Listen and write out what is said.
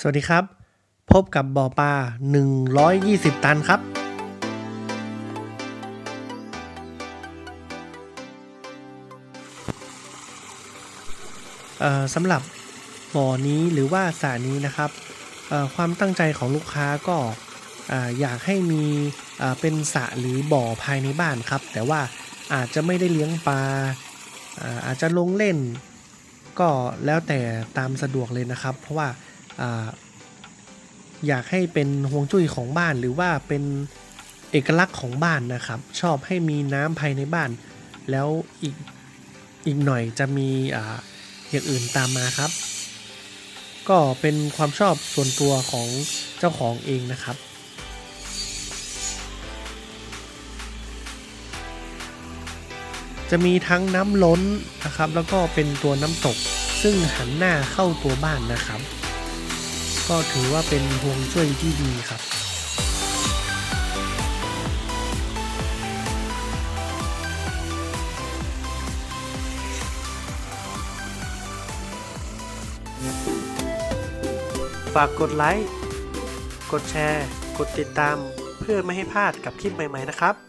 สวัสดีครับ พบกับบ่อปลา 120 ตันครับ สำหรับบ่อนี้หรือว่าสระนี้นะครับความตั้งใจของลูกค้าก็เอ่อยากให้มีเป็นสระหรือบ่อภายในบ้านครับ แต่ว่าอาจจะไม่ได้เลี้ยงปลาอาจจะลงเล่น ก็แล้วแต่ตามสะดวกเลยนะครับ เพราะว่า อยากให้เป็นห่วงจุ้ยของบ้านหรือว่าเป็นเอกลักษณ์ของบ้านนะครับ ชอบให้มีน้ำภายในบ้าน แล้วอีกอีกหน่อยจะมีออย่างอื่นตามมาครับ ก็เป็นความชอบส่วนตัวของเจ้าของเองนะครับจะมีทั้งน้ำล้นนะครับ แล้วก็เป็นตัวน้ำตกซึ่งหันหน้าเข้าตัวบ้านนะครับ ก็ถือว่าเป็นฮวงช่วยที่ดีครับฝากกดไลค์ กดแชร์ กดติดตาม เพื่อไม่ให้พลาดกับคลิปใหม่ ๆ นะครับ